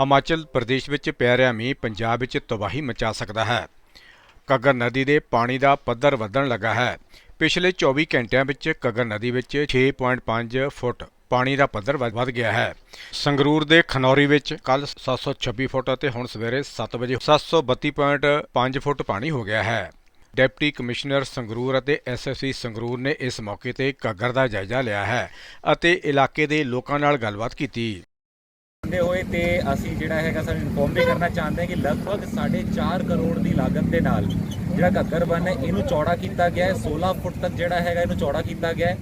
ਹਿਮਾਚਲ ਪ੍ਰਦੇਸ਼ ਵਿੱਚ ਪੈ ਰਿਹਾ ਮੀਂਹ ਪੰਜਾਬ ਵਿੱਚ ਤਬਾਹੀ ਮਚਾ ਸਕਦਾ ਹੈ। ਕੱਗਰ ਨਦੀ ਦੇ ਪਾਣੀ ਦਾ ਪੱਧਰ ਵਧਣ ਲੱਗਾ ਹੈ। ਪਿਛਲੇ 24 ਘੰਟਿਆਂ ਵਿੱਚ ਕੱਗਰ ਨਦੀ ਵਿੱਚ 6.5 ਫੁੱਟ ਪਾਣੀ ਦਾ ਪੱਧਰ ਵਧ ਵਧ ਗਿਆ ਹੈ। ਸੰਗਰੂਰ ਦੇ ਖਨੌਰੀ ਵਿੱਚ ਕੱਲ 726 ਫੁੱਟ ਅਤੇ ਹੁਣ ਸਵੇਰੇ 7 ਵਜੇ 732.5 ਫੁੱਟ ਪਾਣੀ ਹੋ ਗਿਆ ਹੈ। ਡਿਪਟੀ ਕਮਿਸ਼ਨਰ ਸੰਗਰੂਰ ਅਤੇ ਐਸਐਸਸੀ ਸੰਗਰੂਰ ਨੇ ਇਸ ਮੌਕੇ ਤੇ ਘੱਗਰ ਦਾ ਜਾਇਜ਼ਾ ਲਿਆ ਹੈ ਅਤੇ ਇਲਾਕੇ ਦੇ ਲੋਕਾਂ ਨਾਲ ਗੱਲਬਾਤ ਕੀਤੀ। ਹੁੰਦੇ ਹੋਏ ਤੇ ਅਸੀਂ ਜਿਹੜਾ ਹੈਗਾ ਸਾਨੂੰ ਇਨਫੋਰਮ ਵੀ ਕਰਨਾ ਚਾਹੁੰਦੇ ਹਾਂ ਕਿ ਲਗਭਗ 4.5 ਕਰੋੜ ਦੀ ਲਾਗਤ ਦੇ ਨਾਲ ਜਿਹੜਾ ਘੱਗਰ ਬੰਨ ਹੈ, ਇਹਨੂੰ ਚੌੜਾ ਕੀਤਾ ਗਿਆ ਹੈ। 16 ਫੁੱਟ ਤੱਕ ਜਿਹੜਾ ਹੈਗਾ ਇਹਨੂੰ ਚੌੜਾ ਕੀਤਾ ਗਿਆ ਹੈ।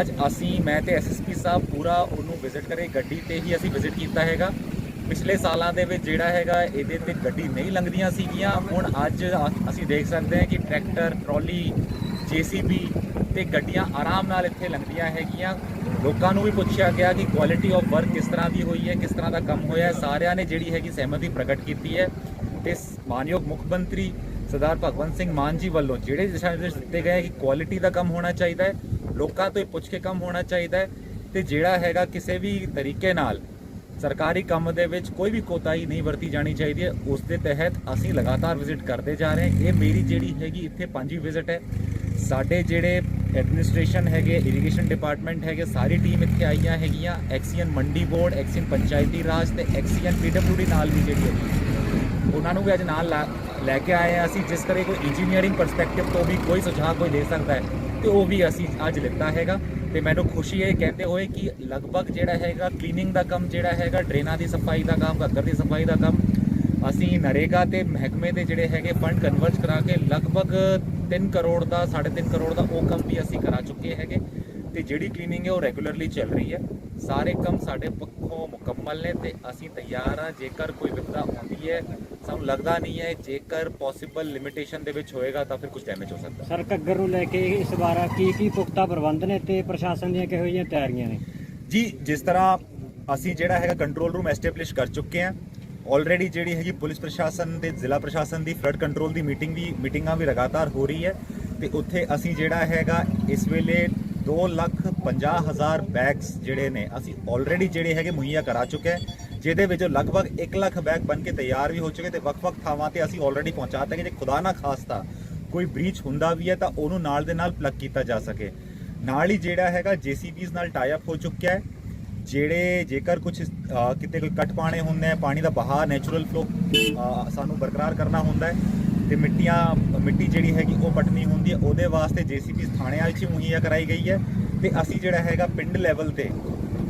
ਅੱਜ ਅਸੀਂ, ਮੈਂ ਤੇ ਐਸਐਸਪੀ ਸਾਹਿਬ ਪੂਰਾ ਉਹਨੂੰ ਵਿਜ਼ਿਟ ਕਰੇ, ਗੱਡੀ ਤੇ ਹੀ ਅਸੀਂ ਵਿਜ਼ਿਟ ਕੀਤਾ ਹੈਗਾ। ਪਿਛਲੇ ਸਾਲਾਂ ਦੇ ਵਿੱਚ ਜਿਹੜਾ ਹੈਗਾ ਇਹਦੇ ਤੇ ਗੱਡੀ ਨਹੀਂ ਲੰਘਦੀਆਂ ਸੀਗੀਆਂ। ਹੁਣ ਅੱਜ ਅਸੀਂ ਦੇਖ ਸਕਦੇ ਹਾਂ ਕਿ ਟਰੈਕਟਰ ਟਰਾਲੀ ਜੀਸੀਬੀ ਤੇ ਗੱਡੀਆਂ ਆਰਾਮ ਨਾਲ ਇੱਥੇ ਲੰਘਦੀਆਂ ਹੈਗੀਆਂ। ਲੋਕਾਂ ਨੂੰ ਵੀ ਪੁੱਛਿਆ ਗਿਆ ਕਿ ਕੁਆਲਿਟੀ ਆਫ ਵਰਕ ਕਿਸ ਤਰ੍ਹਾਂ ਦੀ ਹੋਈ ਹੈ, ਕਿਸ ਤਰ੍ਹਾਂ ਦਾ ਕੰਮ ਹੋਇਆ ਹੈ। ਸਾਰਿਆਂ ਨੇ ਜਿਹੜੀ ਹੈਗੀ ਸਹਿਮਤੀ ਪ੍ਰਗਟ ਕੀਤੀ ਹੈ। ਤੇ ਮਾਨਯੋਗ ਮੁੱਖ ਮੰਤਰੀ ਸਰਦਾਰ ਭਗਵੰਤ ਸਿੰਘ ਮਾਨ ਜੀ ਵੱਲੋਂ ਜਿਹੜੇ ਦਿਸ਼ਾ ਨਿਰਦੇਸ਼ ਦਿੱਤੇ ਗਏ ਕਿ ਕੁਆਲਿਟੀ ਦਾ ਕੰਮ ਹੋਣਾ ਚਾਹੀਦਾ ਹੈ, ਲੋਕਾਂ ਤੋਂ ਹੀ ਪੁੱਛ ਕੇ ਕੰਮ ਹੋਣਾ ਚਾਹੀਦਾ ਹੈ। ਤੇ ਜਿਹੜਾ ਹੈਗਾ ਕਿਸੇ ਵੀ ਤਰੀਕੇ ਨਾਲ ਸਰਕਾਰੀ ਕੰਮ ਦੇ ਵਿੱਚ ਕੋਈ ਵੀ ਕੋਤਾਹੀ ਨਹੀਂ ਵਰਤੀ ਜਾਣੀ ਚਾਹੀਦੀ ਹੈ। ਉਸ ਦੇ ਤਹਿਤ ਅਸੀਂ ਲਗਾਤਾਰ ਵਿਜ਼ਿਟ ਕਰਦੇ ਜਾ ਰਹੇ ਹਾਂ। ਇਹ ਮੇਰੀ ਜਿਹੜੀ ਹੈਗੀ ਇੱਥੇ ਪੰਜਵੀਂ ਵਿਜ਼ਿਟ ਹੈ। ਸਾਡੇ ਜਿਹੜੇ ਐਡਮਿਨਿਸਟ੍ਰੇਸ਼ਨ ਹੈਗੇ ਇਰੀਗੇਸ਼ਨ ਡਿਪਾਰਟਮੈਂਟ ਹੈਗੇ, ਸਾਰੀ ਟੀਮ ਇੱਥੇ ਆਈਆਂ ਹੈਗੀਆਂ। ਐਕਸੀਅਨ ਮੰਡੀ ਬੋਰਡ ਐਕਸੀਅਨ ਪੰਚਾਇਤੀ ਰਾਜ ਤੇ ਐਕਸੀਅਨ ਪੀਡਬਲਿਊਡੀ ਨਾਲ ਵੀ ਜਿਹੜੀ ਹੈਗੀ। ਉਹਨਾਂ ਨੂੰ ਵੀ ਅੱਜ ਨਾਲ ਲਾ- ਲੈ ਕੇ ਆਏ ਹਾਂ ਅਸੀਂ, ਜਿਸ ਤਰ੍ਹਾਂ ਕੋਈ ਇੰਜੀਨੀਅਰਿੰਗ ਪਰਸਪੈਕਟਿਵ ਤੋਂ ਵੀ ਕੋਈ ਸੁਝਾਅ ਕੋਈ ਦੇ ਸਕਦਾ ਹੈ, ਤੇ ਉਹ ਵੀ ਅਸੀਂ ਅੱਜ ਲਿੱਤਾ ਹੈਗਾ। ਤੇ ਮੈਨੂੰ ਖੁਸ਼ੀ ਹੈ ਕਹਿੰਦੇ ਹੋਏ ਕਿ ਲਗਭਗ ਜਿਹੜਾ ਹੈਗਾ ਕਲੀਨਿੰਗ ਦਾ ਕੰਮ ਜਿਹੜਾ ਹੈਗਾ, ਡਰੇਨਾਂ ਦੀ ਸਫ਼ਾਈ ਦਾ ਕੰਮ, ਘੱਗਰ ਦੀ ਸਫ਼ਾਈ ਦਾ ਕੰਮ ਅਸੀਂ ਨਰੇਗਾ ਤੇ ਮਹਿਕਮੇ ਦੇ ਜਿਹੜੇ ਹੈਗੇ ਫੰਡ ਕਨਵਰਟ ਕਰਾ ਕੇ ਲਗਭਗ 3 ਕਰੋੜ ਦਾ 3.5 ਕਰੋੜ ਦਾ ਉਹ ਕੰਮ ਵੀ ਅਸੀਂ ਕਰਾ ਚੁੱਕੇ ਹੈਗੇ। ਤੇ ਜਿਹੜੀ ਕਲੀਨਿੰਗ ਹੈ ਉਹ ਰੈਗੂਲਰਲੀ ਚੱਲ ਰਹੀ ਹੈ। ਸਾਰੇ ਕੰਮ ਸਾਡੇ ਪੱਖੋਂ ਮੁਕੰਮਲ ਨੇ ਤੇ ਅਸੀਂ ਤਿਆਰ ਹਾਂ। ਜੇਕਰ ਕੋਈ ਵਿਪਤਾ ਆਉਂਦੀ ਹੈ ਸਾਨੂੰ ਲੱਗਦਾ ਨਹੀਂ ਹੈ ਜੇਕਰ ਪੋਸੀਬਲ ਲਿਮਿਟੇਸ਼ਨ ਦੇ ਵਿੱਚ ਹੋਏਗਾ ਤਾਂ ਫਿਰ ਕੁਝ ਡੈਮੇਜ ਹੋ ਸਕਦਾ। ਸਰ ਘੱਗਰ ਨੂੰ ਲੈ ਕੇ ਇਸ ਵਾਰ ਕੀ ਕੀ ਪੁਖਤਾ ਪ੍ਰਬੰਧ ਨੇ ਤੇ ਪ੍ਰਸ਼ਾਸਨ ਦੀਆਂ ਕਿਹੋ ਜਿਹੀਆਂ ਤਿਆਰੀਆਂ ਨੇ? ਜੀ ਜਿਸ ਤਰ੍ਹਾਂ ਅਸੀਂ ਜਿਹੜਾ ਹੈਗਾ ਕੰਟਰੋਲ ਰੂਮ ਐਸਟੈਬਲਿਸ਼ ਕਰ ਚੁੱਕੇ ਹਾਂ। ਆਲਰੇਡੀ ਜਿਹੜੀ ਹੈਗੀ ਪੁਲਿਸ ਪ੍ਰਸ਼ਾਸਨ ਤੇ ਜ਼ਿਲ੍ਹਾ ਪ੍ਰਸ਼ਾਸਨ ਦੀ ਫਲੱਡ ਕੰਟਰੋਲ ਦੀ ਮੀਟਿੰਗ ਵੀ ਮੀਟਿੰਗਾਂ ਵੀ ਲਗਾਤਾਰ ਹੋ ਰਹੀ ਹੈ ਤੇ ਉੱਥੇ ਅਸੀਂ ਜਿਹੜਾ ਹੈਗਾ ਇਸ ਵੇਲੇ 2 ਲੱਖ 50 ਹਜ਼ਾਰ ਬੈਗਸ ਜਿਹੜੇ ਨੇ, ਅਸੀਂ ਆਲਰੇਡੀ ਜਿਹੜੇ ਹੈਗੇ ਮੁਹੱਈਆ ਕਰਾ ਚੁੱਕੇ ਹਾਂ, ਜਿਹਦੇ ਵਿੱਚੋਂ ਲਗਭਗ 1 ਲੱਖ ਬੈਗ ਬਣ ਕੇ ਤਿਆਰ ਵੀ ਹੋ ਚੁੱਕੇ ਤੇ ਵੱਖ-ਵੱਖ ਥਾਵਾਂ ਤੇ ਅਸੀਂ ਆਲਰੇਡੀ ਪਹੁੰਚਾ ਦਿੱਤੇ ਕਿ ਜੇ ਖੁਦਾ ਨਾ ਖਾਸਤਾ ਕੋਈ ਬ੍ਰੀਚ ਹੁੰਦਾ ਵੀ ਹੈ ਤਾਂ ਉਹਨੂੰ ਨਾਲ ਦੇ ਨਾਲ ਪਲੱਗ ਕੀਤਾ ਜਾ ਸਕੇ। ਨਾਲ ਹੀ ਜਿਹੜਾ ਹੈਗਾ ਜੀਸੀਬੀਜ਼ ਨਾਲ ਟਾਈ ਅਪ ਹੋ ਚੁੱਕਿਆ ਹੈ। ਜਿਹੜੇ ਜੇਕਰ ਕੁਝ ਕਿਤੇ ਕੋਈ ਕੱਟ ਪਾਣੇ ਹੁੰਦੇ ਆ, ਪਾਣੀ ਦਾ ਬਹਾਅ ਨੈਚੁਰਲ ਫਲੋ ਸਾਨੂੰ ਬਰਕਰਾਰ ਕਰਨਾ ਹੁੰਦਾ ਹੈ ਤੇ ਮਿੱਟੀਆਂ, ਮਿੱਟੀ ਜਿਹੜੀ ਹੈਗੀ ਉਹ ਪਟਣੀ ਹੁੰਦੀ ਹੈ। ਉਹਦੇ ਵਾਸਤੇ ਜੀਸੀਬੀ ਥਾਣਿਆਂ ਵਿੱਚ ਹੀ ਮੁਹੱਈਆ ਕਰਾਈ ਗਈ ਹੈ ਤੇ ਅਸੀਂ ਜਿਹੜਾ ਹੈਗਾ ਪਿੰਡ ਲੈਵਲ ਤੇ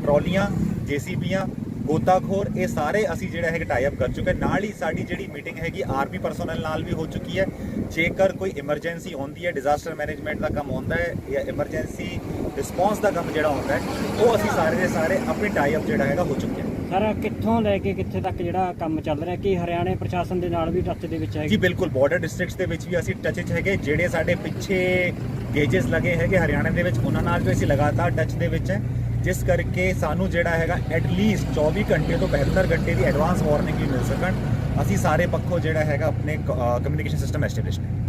ਟਰਾਲੀਆਂ, ਜੀਸੀਬੀਆਂ ਗੋਤਾਖੋਰ ਇਹ ਸਾਰੇ ਅਸੀਂ ਜਿਹੜਾ ਹੈਗਾ ਟਾਈ ਅਪ ਕਰ ਚੁੱਕੇ ਹਾਂ। ਨਾਲ ਹੀ ਸਾਡੀ ਜਿਹੜੀ ਮੀਟਿੰਗ ਹੈਗੀ ਆਰਮੀ ਪਰਸਨਲ ਨਾਲ ਵੀ ਹੋ ਚੁੱਕੀ ਹੈ। ਜੇਕਰ ਕੋਈ ਇਮਰਜੈਂਸੀ ਆਉਂਦੀ ਹੈ ਡਿਜ਼ਾਸਟਰ ਮੈਨੇਜਮੈਂਟ ਦਾ ਕੰਮ ਹੁੰਦਾ ਹੈ ਜਾਂ ਇਮਰਜੈਂਸੀ ਰਿਸਪੌਂਸ ਦਾ ਕੰਮ ਜਿਹੜਾ ਹੁੰਦਾ ਹੈ ਉਹ ਅਸੀਂ ਸਾਰੇ ਦੇ ਸਾਰੇ ਆਪਣੀ ਟਾਈ ਅਪ ਜਿਹੜਾ ਹੈਗਾ ਹੋ ਚੁੱਕੇ ਹਾਂ। ਸਰ ਕਿੱਥੋਂ ਲੈ ਕੇ ਕਿੱਥੇ ਤੱਕ ਜਿਹੜਾ ਕੰਮ ਚੱਲ ਰਿਹਾ? ਕੀ ਹਰਿਆਣੇ ਪ੍ਰਸ਼ਾਸਨ ਦੇ ਨਾਲ ਵੀ ਟੱਚ ਦੇ ਵਿੱਚ ਜੀ ਹੈ ਬਿਲਕੁਲ। ਬਾਰਡਰ ਡਿਸਟ੍ਰਿਕਟਸ ਦੇ ਵਿੱਚ ਵੀ ਅਸੀਂ ਟੱਚ 'ਚ ਹੈਗੇ। ਜਿਹੜੇ ਸਾਡੇ ਪਿੱਛੇ ਗੇਜਸ ਲੱਗੇ ਹੈਗੇ ਹਰਿਆਣਾ ਦੇ ਵਿੱਚ ਉਹਨਾਂ ਨਾਲ ਵੀ ਅਸੀਂ ਲਗਾਤਾਰ ਟੱਚ ਦੇ ਵਿੱਚ ਹੈ। ਜਿਸ ਕਰਕੇ ਸਾਨੂੰ ਜਿਹੜਾ ਹੈਗਾ ਐਟ ਲੀਸਟ 24 ਘੰਟੇ ਤੋਂ 72 ਘੰਟੇ ਦੀ ਐਡਵਾਂਸ ਵਾਰਨਿੰਗ ਵੀ ਮਿਲ ਸਕਣ। ਅਸੀਂ ਸਾਰੇ ਪੱਖੋਂ ਜਿਹੜਾ ਹੈਗਾ ਆਪਣੇ ਕਮਿਊਨੀਕੇਸ਼ਨ ਸਿਸਟਮ ਐਸਟੈਬਲਿਸ਼ ਨੇ।